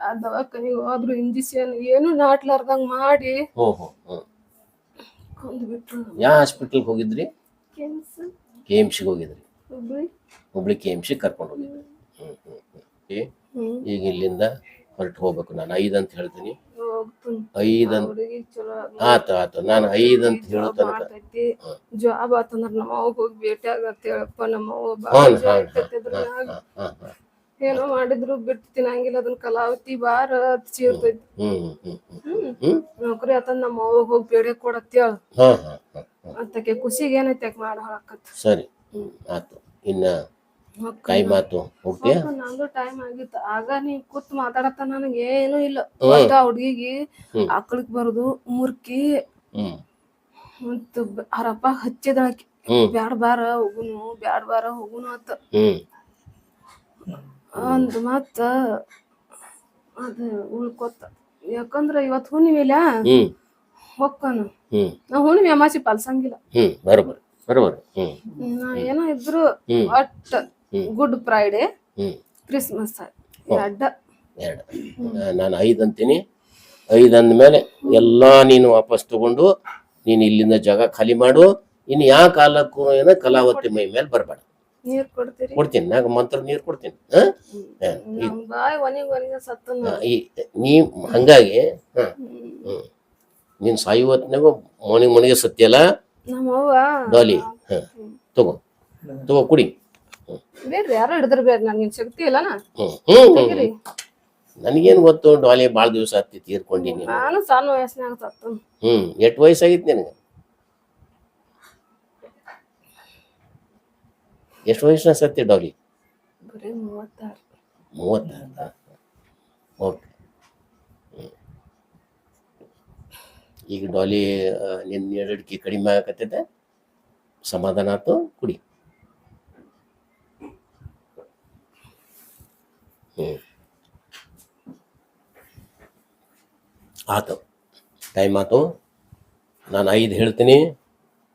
ಆ ದವಾಖಾನಿಗೆ ಹೋದ್ರು ಇಂಜೆಕ್ಷನ್ ಏನು ನಾಟ್ಲಾರ್ದಂಗ್ ಮಾಡಿ ಓಹೋ ಹ್ಮ್. ಕೊಂದ್ ಬಿಟ್ರು ಯಾವ ಹಾಸ್ಪಿಟಲ್ ಹೋಗಿದ್ರಿ? ಕೆಮ್ಸ್. ಕೆ ಎಂ ಸಿಗೆ ಹೋಗಿದ್ರಿ? Hubli. Hubli K M C ಕರ್ಕೊಂಡು ಹೋಗಿದ್ರಿ. ಹ್ಮ್. ಹ್ಮ್ ಈಗ ಇಲ್ಲಿಂದ ಹೊರಟು ಹೋಗ್ಬೇಕು ನಾನು. ಐದು ಅಂತ ಹೇಳ್ತೀನಿ. ಹೋಗ್ತೀನಿ ಐದು ಅಂತ ಚಲೋ ಆತು ಆತು. ನಾನು ಐದು ಅಂತ ಹೇಳೋ ತನಕ ಮಾಡ್ತೈತಿ. ಹ್ಮ್. ಜಾಬ್ ಆತಂದ್ರ ನಮ್ಮ ಹೋಗಿ ಭೇಟಿ ಆಗತ್ತೆ ಹೇಳಪ್ಪ. ನಮ್ಮ ಅವ್ವ ಭಾಳ ಹಾ. ಹಾಂ ಹಾಂ ಹಾಂ ಏನೋ ಮಾಡಿದ್ರು ಬಿಟ್ಟು ತಿನ್ನಂಗಿಲ್ಲ ಅದನ್ನ ಕಲಾವತಿ ಬಾರ ಚೀರ್ತೈತಿ ನೌಕರಿ ಆತಂದ್ ನಮ್ಮ ಅವ್ವ ಹೋಗಿ ಬೇಡಕ್ ಕೊಡತ್ತೇಳ ಹಾಂ ಅಂತಕ್ಕೆ ಖುಷಿಗೆ ಏನೈತೆ ಯಾಕೆ ಮಾಡ ಹಾಕತ್ ಸರಿ. ಆತು. ಇನ್ನ ಕೈ ಮಾತು ಹೋಗ್ತೀಯ ನಂದು ಟೈಮ್ ಆಗಿತ್ತು. ಆಗ ನೀ ಕೂತ್ ಮಾತಾಡತ್ತ ನನಗೆ ಏನು ಇಲ್ಲ. ಒಟ್ಟ ಆಕಳಕ್ ಬರುದು ಮುರ್ಕಿ ಮತ್ತ ಅವರಪ್ಪ ಹಚ್ಚಿದಾಕಿ ಬ್ಯಾಡ್ ಬಾರ ಹೋಗುನು ಬ್ಯಾಡ್ ಬಾರ ಹೋಗುನು ಅತ್ತ ಹ್ಮ್. ಮತ್ತು ಅದ ಉಳ್ಕೊತ. ಯಾಕಂದ್ರ ಇವತ್ ಹುಣ್ಣಿಮೆಲ ಹ್ಮ್. ಹೊಕ್ಕನು. ಹ್ಮ್. ನಾ ಹುಣ್ಣಿಮೆ ಅಮಾಸಿ ಪಾಲ್ಸಂಗಿಲ್ಲ. ಹ್ಮ್. ನಾ ಏನೋ ಇದ್ರು ಹ್ಮ್. ಒಟ್ಟ ಗುಡ್ ಫ್ರೈಡೆ ಹ್ಮ್. ಕ್ರಿಸ್ಮಸ್ ಅಡ್ಡ. ಎರಡು. ನಾನು ಐದು ಅಂತೀನಿ. ಐದು ಅಂದಮೇಲೆ ಎಲ್ಲ ನೀನು ವಾಪಸ್ ತಗೊಂಡು ನೀನು ಇಲ್ಲಿಂದ ಜಾಗ ಖಾಲಿ ಮಾಡು. ಇನ್ನು ಯಾವ ಕಾಲಕ್ಕೂ ಏನೋ ಕಲಾವತಿ ಮೈ ಮೇಲೆ ಬರಬೇಡ. ನೀರ್ ಕೊಡ್ತೀರಿ? ಕೊಡ್ತೀನಿ. ನಾಗ ಮಂತ್ರ ನೀರು ಕೊಡ್ತೀನಿ. ಹಾ? ಹಾ, ಈ- ನಮ್ ಬಾಯ್ ಒನಿಗ್ ಒನಿಗ ಸತ್ತನ ಹಾ, ಈ ನೀ ಹಂಗಾಗಿ ನೀನ್ ಸಾಯುವತ್ನಾಗ ಮಣಿಗೆ ಮಣಿಗೆ ಸತ್ಯಲ್ಲ? ನಮ್ಮ ಅವ್ವ ಡಾಲಿ ತಗೋ. ತಗೋ ಕುಡಿ. ಬೇರೆ ಯಾರು ಹಿಡಿದ್ರ ಬೇರೆ ನನ್ಗಿನ್ ಶಕ್ತಿ ಇಲ್ಲ ನನಗೇನು ಗೊತ್ತು ಡಾಲಿ ಭಾಳ ದಿವಸ ಹತ್ತಿ ತೀರ್ಕೊಂಡಿನಿ. ನಾನು ಸಣ್ಣ ವಯಸ್ಸಿನಾಗ ಹ್ಮ್ ಎಷ್ಟು ವಯಸ್ಸಾಗಿತ್ತು ನಿನಗೆ? ಎಷ್ಟು ವಯಸ್ಸಿನ ಸತ್ತಿ ಡಾಲಿ? ಬರೀ ಮೂವತ್ತಾರು. ಮೂವತ್ತ ಓಕೆ. ಈಗ ಡಾಲಿ ನಿನ್ನ ಎರಡಕ್ಕೆ ಕಡಿಮೆ ಆಗತ್ತೆ ಸಮಾಧಾನ ಆಯ್ತು ಕುಡಿ. ಹ್ಞೂ ಆತು. ಟೈಮ್ ಆತು. ನಾನು ಐದು ಹೇಳ್ತೀನಿ.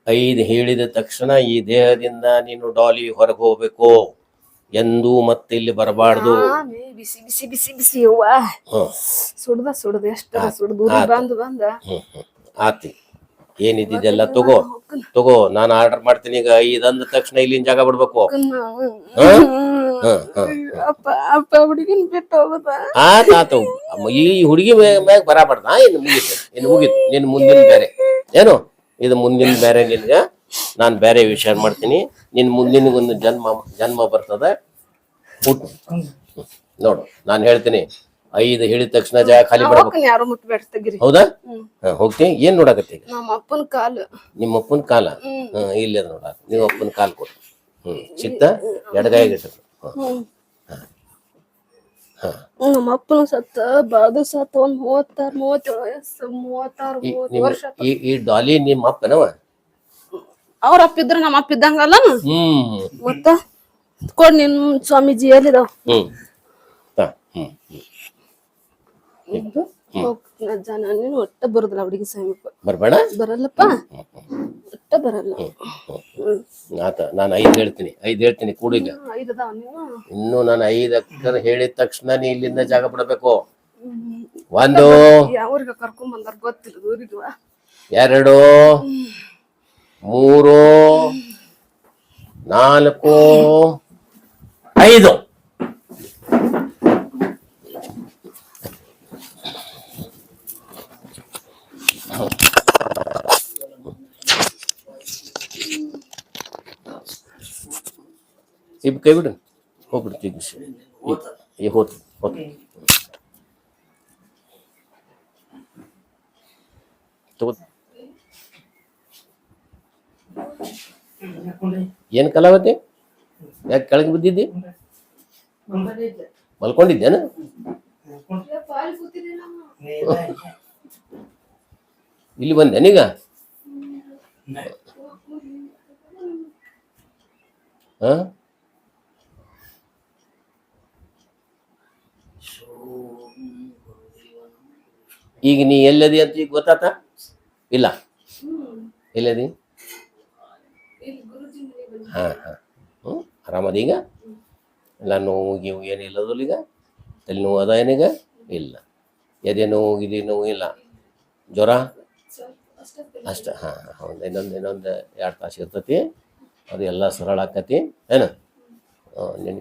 ಐದು ಹೇಳಿದ ತಕ್ಷಣ ಈ ದೇಹದಿಂದ ನೀನು ಡಾಲಿ ಹೊರಗೆ ಹೋಗ್ಬೇಕು ಎಂದು ಮತ್ತೆ ಇಲ್ಲಿ ಬರಬಾರ್ದು ಆಮೇ ಬಿಸಿ ಬಿಸಿ ಬಿಸಿ ಬಿಸಿ ಅವ್ವ ಹ್ಮ್. ಸುಡ್ದ ಸುಡ್ದ ಎಷ್ಟ ಸುಡ್ದ ಉರಿ ಬಂದ್ ಬಂದ. ಹ್ಮ್ ಹ್ಮ್. ಆತಿ ಏನಿದ್ದಿದೆಲ್ಲ ತಗೋ. ತಗೋ ನಾನು ಆರ್ಡರ್ ಮಾಡ್ತೀನಿ ಈಗ ಐದು ಅಂದ ತಕ್ಷಣ ಇಲ್ಲಿನ ಜಾಗ ಬಿಡ್ಬೇಕು. ಅಪ್ಪ ಅಪ್ಪ ಹುಡುಗಿನ ಬಿಟ್ಟು ಹೋಗುದ. ಆತ ಆತು ಈ ಹುಡುಗಿ ಮ್ಯಾಗ ಬರಾಬಾರ್ದ. ಇನ್ನು ಮುಗೀತು ಇನ್ನು ಮುಗೀತು ನಿನ್ ಮುಂದಿನ ಬೇರೆ. ಏನು? ಇದು ಮುಂದಿನ ಬೇರೆ ನಿನ್ಗ ನಾನು ಬೇರೆ ವಿಷಯ ಮಾಡ್ತೀನಿ. ನಿನ್ ಮುಂದಿನ ಒಂದು ಜನ್ಮ ಜನ್ಮ ಬರ್ತದ. ನೋಡು ನಾನು ಹೇಳ್ತೀನಿ. ಐದು ಹೇಳಿದ ತಕ್ಷಣ ಜಾಗ ಖಾಲಿ ಬಿಡ್ಬೇಕು ಯಾರು ಮುಟ್ಬೇಡ ತೆಗಿರಿ. ಹೌದಾ. ಹಾ, ಹೋಗ್ತೀನಿ. ಏನ್ ನೋಡಕತ್ತಿ ಈಗ? ನಮ್ಮ ಅಪ್ಪನ ಕಾಲು. ನಿಮ್ಮ ಅಪ್ಪನ ಕಾಲ? ಹ್ಮ್. ಹ್ಮ್ ಇಲ್ಲ ನೋಡ. ನಿಮ್ಮ ಅಪ್ಪನ ಕಾಲ್ ಕೊಡು. ಹ್ಮ್ ಸಿಕ್ತ ಎಡಗಾಯಿಗೆ ಇಟ್ಟು ಹ್ಮ್. ನಮ್ಮ ಅಪ್ಪನ ಸತ್ತ ಬಾದು ಸತ್ತ ಒಂದ್ ಮೂವತ್ತಾರು ಮೂವತ್ತೇಳು ವಯಸ್ಸು ಮೂವತ್ತಾರು ಮೂವತ್ತು ವರ್ಷ ಈ ಈ ಡಾಲಿ ನಿಮ್ಮ ಅಪ್ಪನವ? ಅವ್ರ ಅಪ್ಪ ಇದ್ರ ನಮ್ಮ ಅಪ್ಪ ಇದ್ದಂಗಲ್ಲ ಹ್ಮ್. ಮತ್ತ? ಕೊಡ್ ನಿನ್ ಸ್ವಾಮೀಜಿ ಎಲ್ಲಿದಾವ್? ಹ್ಮ್. ತಾ, ಹ್ಮ್ ಹ್ಮ್. ಜನ ನೀನು ಒಟ್ಟ ಬರುದಿಲ್ಲ ಹುಡುಗಿ ಸಮೀಪ. ಬರ್ಬೇಡ? ಬರಲ್ಲಪ್ಪ. ಒಟ್ಟ ಬರಲ್ಲ. ಆತ ನಾನು ಐದು ಹೇಳ್ತೀನಿ ಐದು ಹೇಳ್ತೀನಿ ಕೂಡು ಈಗ. ಐದ್ ಅದಾವ ನೀವು? ಇನ್ನು ನಾನು ಐದು ಅಕ್ಷರ ಹೇಳಿದ ತಕ್ಷಣ ನೀ ಇಲ್ಲಿಂದ ಜಾಗ ಬಿಡಬೇಕು. ಒಂದು. ಯಾವ್ರಿಗೆ ಕರ್ಕೊಂಡ್ ಬಂದಾರ ಗೊತ್ತಿಲ್ಲ ಊರಿಗ ಎರಡು. ಮೂರು. ನಾಲ್ಕು. ಐದು. ಇವ್ ಕೈ ಬಿಡು. ಹೋಗ್ಬಿಡ್ತೀವಿ ಈ ಹೋತು ಹೋತು ತಗೋ ಏನ್ ಕಲಾವತಿ? ಯಾಕೆ ಕೆಳಗೆ ಬಿದ್ದಿದ್ದಿ? ಮಲ್ಕೊಂಡಿದ್ದೇನ? ಇಲ್ಲಿ ಬಂದೇನೀಗ ಹ? ಈಗ ನೀ ಎಲ್ಲದಿ ಅಂತ ಈಗ ಗೊತ್ತಾತ? ಇಲ್ಲ. ಎಲ್ಲದಿ? ಹಾ ಹಾ. ಹ್ಞೂ, ಆರಾಮದ ಈಗ? ಎಲ್ಲ ನೋವು ಗೀವು ಏನಿಲ್ಲದಲ್ಲ ಈಗ? ತಲೆ ನೋವು ಅದ ಏನೀಗ ಇಲ್ಲ. ಎದೆ ನೋವು ಇದೆ ನೋವು ಇಲ್ಲ. ಜ್ವರ? ಅಷ್ಟ, ಹಾಂ ಹೌದು. ಇನ್ನೊಂದು ಇನ್ನೊಂದು ಎರಡು ತಾಸು ಇರ್ತತಿ. ಅದು ಎಲ್ಲ ಸರಳ ಆಕತಿ. ಏನು? ನಿನಗೆ